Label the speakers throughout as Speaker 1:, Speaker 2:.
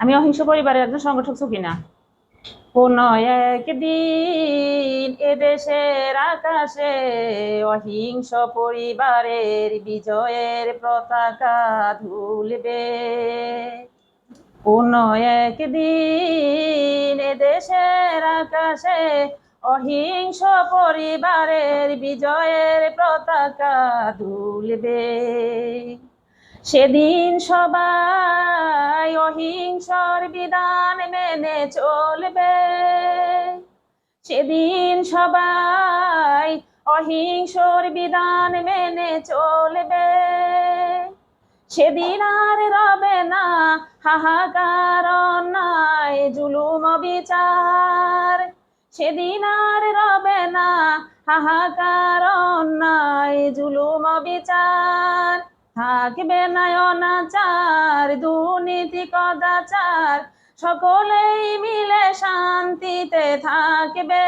Speaker 1: আমি অহিংস পরিবারের একজন সংগঠক ছবি না কোন একদিন এদেশের আকাশে অহিংস পরিবারের বিজয়ের পতাকা ধুলবে। কোন একদিন এদেশের আকাশে অহিংস পরিবারের বিজয়ের পতাকা দুলবে সেদিন সবাই অহিংসর বিধান মেনে চলবে। সেদিন সবাই অহিংসর বিধান মেনে চলবে। সেদিন আর রবে না হাহাকার, অন্যায়, জুলুম বিচার সেদিন আর রবে না হাহাকার, অন্যায়, জুলুম বিচার থাকবে না অনাচার দুর্নীতি কদাচার, সকলেই মিলে শান্তিতে থাকবে।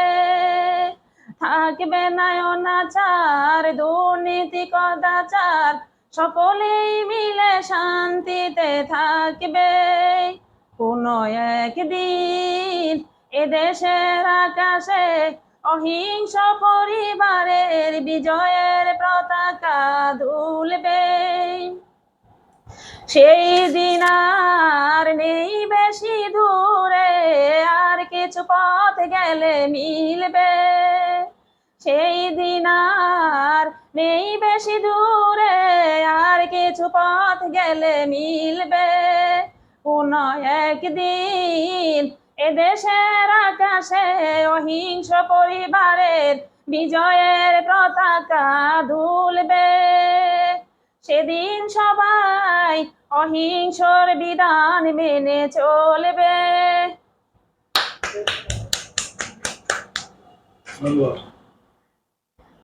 Speaker 1: থাকবে না অনাচার দুর্নীতি কদাচার, সকলেই মিলে শান্তিতে থাকবে। কোন একদিন এদেশের আকাশে অহিংস পরিবারের বিজয়ের পতাকা দুলবে। সেই দিন আর নেই বেশি দূরে, আর কিছু পথ গেলে মিলবে। সেই দিন আর নেই বেশি দূরে, আর কিছু পথ গেলে মিলবে। কোন একদিন এদেশের আকাশে অহিংস পরিবারের বিজয়ের পতাকা দুলবে সেদিন সবাই অহিংসর বিধান মেনে চলবে।